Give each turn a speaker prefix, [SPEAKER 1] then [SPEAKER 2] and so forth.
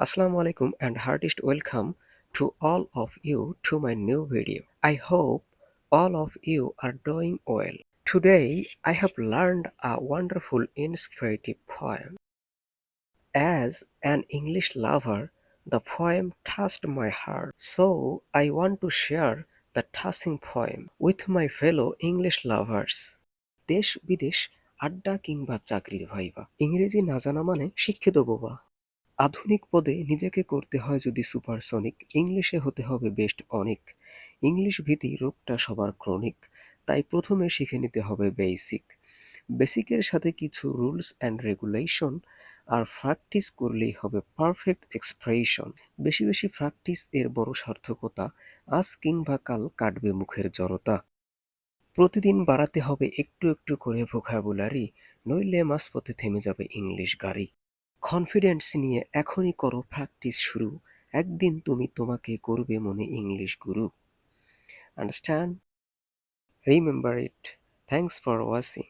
[SPEAKER 1] Assalamu alaikum and heartiest welcome to all of you to my new video. I hope all of you are doing well. Today I have learned a wonderful inspirative poem. As an English lover, the poem touched my heart, so I want to share the touching poem with my fellow English lovers. দেশ বিদেশ আড্ডা কিংবা চাকরির viva ইংরেজি না জানা মানে শিক্ষিত বোবা আধুনিক পদে নিজেকে করতে হয় যদি সুপারসনিক, ইংলিশে হতে হবে বেস্ট অনেক। ইংলিশ ভীতি রোগটা সবার ক্রনিক, তাই প্রথমে শিখে নিতে হবে বেসিক। বেসিকের সাথে কিছু রুলস অ্যান্ড রেগুলেশন আর প্র্যাকটিস করলেই হবে পারফেক্ট এক্সপ্রেশন। বেশি বেশি প্র্যাকটিস এর বড় সার্থকতা আজ কিংবা কাল কাটবে মুখের জড়তা। প্রতিদিন বাড়াতে হবে একটু একটু করে ভোকাবুলারি, নইলে মাঝপথে থেমে যাবে ইংলিশ গাড়ি। কনফিডেন্স নিয়ে এখনই করো প্র্যাকটিস শুরু। একদিন তুমি তোমাকে করবে মনে English Guru understand remember it thanks for watching